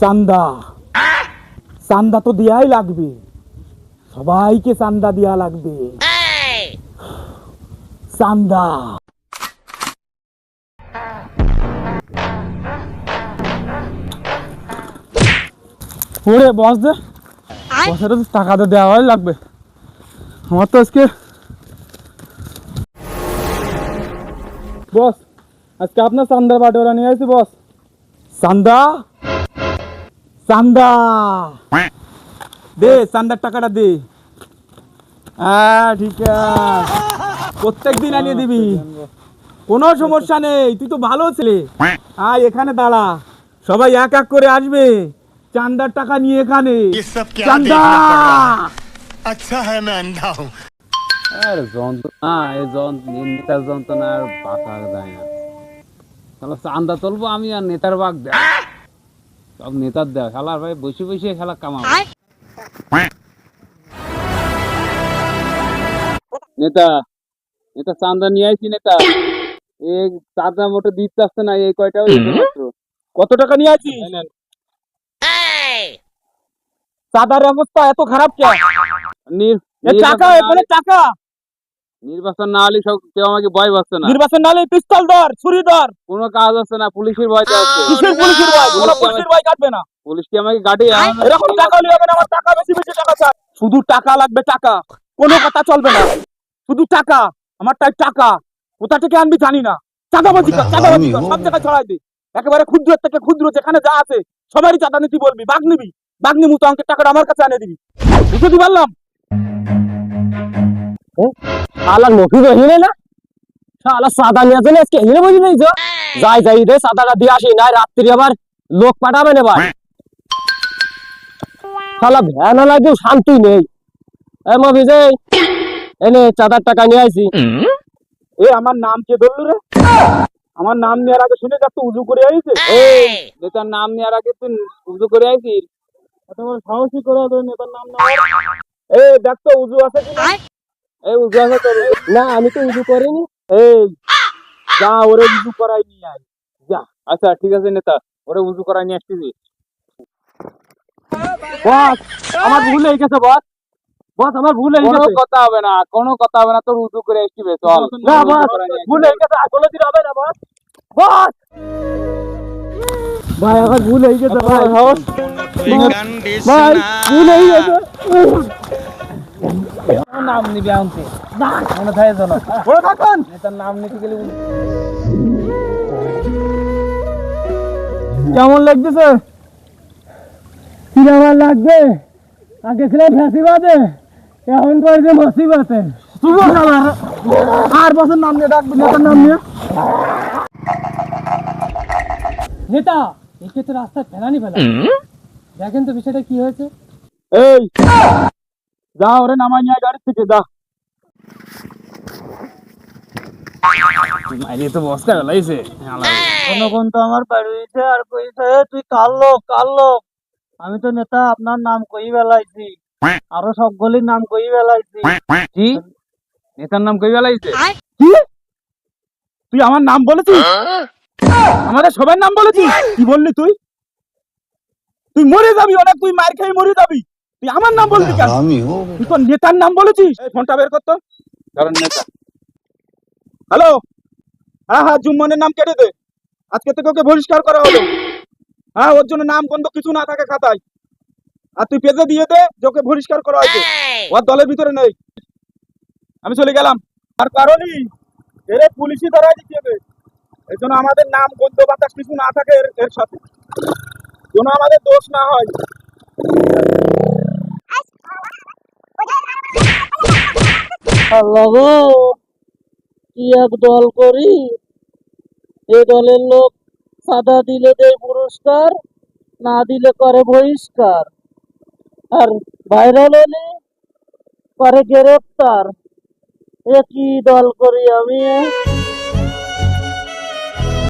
চান্দা। চান্দা তো দেয়াই লাগবে। সবাইকে চান্দা দেয়া লাগবে। চান্দা। ওরে বস দে। তো টাকা তো দেওয়াই লাগবে। আমার তো আজকে বস আজকে আপনার চান্দার বাটোরা নিয়ে আসছি বস। চান্দা? চান্দা। দে চান্দার টাকাটা দে। হ্যাঁ ঠিক আছে। প্রত্যেক দিন আনিয়ে দিবি। কোনো সমস্যা নেই তুই তো ভালো ছেলে। আয় এখানে দাঁড়া। সবাই এক এক করে আসবে। চান্দার টাকা নিয়ে এখানে। চান্দা! আচ্ছা হ্যাঁ না আন্ধা আর যন্ত্রণা এই যন্ত্রণা আর না। তাহলে চান্দা চলবো আমি আর নেতার বাঘ দেয় সব নেতার দেয় খেলার ভাই বসে বসে খেলা কামাবো। নেতা নেতা চান্দা নিয়ে আইছি নেতা। এই চাঁদা মোটে দিতে আসছে না এই কয়টা কত টাকা নিয়ে আছি চাঁদার অবস্থা এত খারাপ কে? টাকা নির্বাচন না এখানে হলে- টাকা নির্বাচন না হলে সব কেউ আমাকে ভয় পাচ্ছে না। নির্বাচন নালে পিস্তল ধর ছুরি ধর। কোনো কাজ হচ্ছে না পুলিশের ভয়তে আছে। কিসের পুলিশের ভয়? কোনো পুলিশের ভয় কাটবে না। পুলিশ কি আমাকে গাড়ি এরকম টাকা নিয়ে হবে না আমার টাকা বেশি বেশি টাকা চাই। শুধু টাকা লাগবে টাকা। কোনো কথা চলবে না। শুধু টাকা। আমার তাই টাকা। কোথা থেকে আনবি জানি না। চাঁদাবাজি কর চাঁদাবাজি কর। সব জায়গায় ছড়াই দে। একেবারে ক্ষুদ্র থেকে ক্ষুদ্র যেখানে যা আছে সবারই চাঁদা নিতে বলবি বাঘ নিবি। বাঘ নিমু তো অঙ্কের টাকাটা আমার কাছে এনে দিবি। বুঝতে পারলাম? শালার মফিজ হিনে না? শালা সাদা নিয়ে চলে আজকে? হিনে বুঝি নাই যাই যাই রে সাদাটা দিয়ে আসি। নাই রাত্রি আবার লোক পাঠাবেন এবার শালা ভ্যান লাগেও শান্তি নেই। এ মফিজ এই, এনে চাঁদার টাকা নিয়ে আইছি এ আমার নাম কে ধরলো রে? আমার নাম নেওয়ার আগে শুনে যাচ্ছে উজু করে আইছে নেতার নাম নেওয়ার আগে তুই উজু করে আইছিস এত বড় সাহসী করে তোর নেতার নাম নেওয়ার এ দেখ তো উজু আছে কিনা এই উজু আছে তোর না আমি তো উজু করিনি। এই যা ওরে উজু করাই নিয়ে আয়। আচ্ছা ঠিক আছে নেতা ওরে উজু করাই নিয়ে আসতেছি। বস আমার ভুল হয়ে গেছে বস। বস আমার ভুল হয়ে গেছে। কথা হবে না কোনো কথা হবে না তোর উজু করে আসবি চল। না বস। ভুল হয়ে গেছে আর কোনো দিন হবে না বস। বস! ভাই আমার ভুল হয়ে গেছে ভাই। ভাই ভুল হয়ে গেছে নাম নিবি আনতে মনে থাকে জানো ওরে থাকুন নাম নিতে গেলে কেমন লাগতেছে কি আমার লাগবে আগে ছিল ফ্যাসিবাদে এখন করেছে মসিবাতে তুই বল আর বছর নাম নিয়ে ডাকবি নেতার নাম নিয়ে নেতা একে তো রাস্তায় ফেলানি ফেলা দেখেন তো বিষয়টা কি হয়েছে। এই যা ওরে নামাই নিয়ে গাড়ি থেকে যা। মাইরে তো বস্তা গেলাইছে জনগণ তো আমার বাড়িতে আর কইছে তুই কার লোক কার লোক? আমি তো নেতা আপনার নাম কই বেলাইছি আরও সবগুলির নাম কই বেলাইছি কি নেতার নাম কই বেলাইছে কি? তুই আমার নাম বলেছিস? আমাদের সবার নাম বলেছিস? কি বললি তুই? তুই মরে যাবি অনেক তুই মার খেয়ে মরে যাবি। তুই আমার নাম বললি কেন? তুই তো নেতার নাম বলেছিস? ফোনটা বের করতো কারণ নেতা। হ্যালো? হ্যাঁ হ্যাঁ জুম্মনের নাম কেটে দে। আজকে থেকে ওকে বহিষ্কার করা হলো। হ্যাঁ ওর জন্য নাম গন্ধ কিছু না থাকে খাতায়। আর তুই পেজে দিয়ে দে যে ওকে বহিষ্কার করা হয়েছে। ওর দলের ভিতরে নেই। আমি চলে গেলাম। আর কারণই এর পুলিশই ধরাই দিতে হবে এর জন্য আমাদের নাম গন্ধ বাতাস কিছু না থাকে এর এর সাথে। যেন আমাদের দোষ না হয়। কি এক দল করি? এই দলের লোক সাদা দিলে দেয় পুরস্কার, না দিলে করে বহিষ্কার। আর ভাইরাল হলে করে গ্রেপ্তার। এ কি দল করি আমি?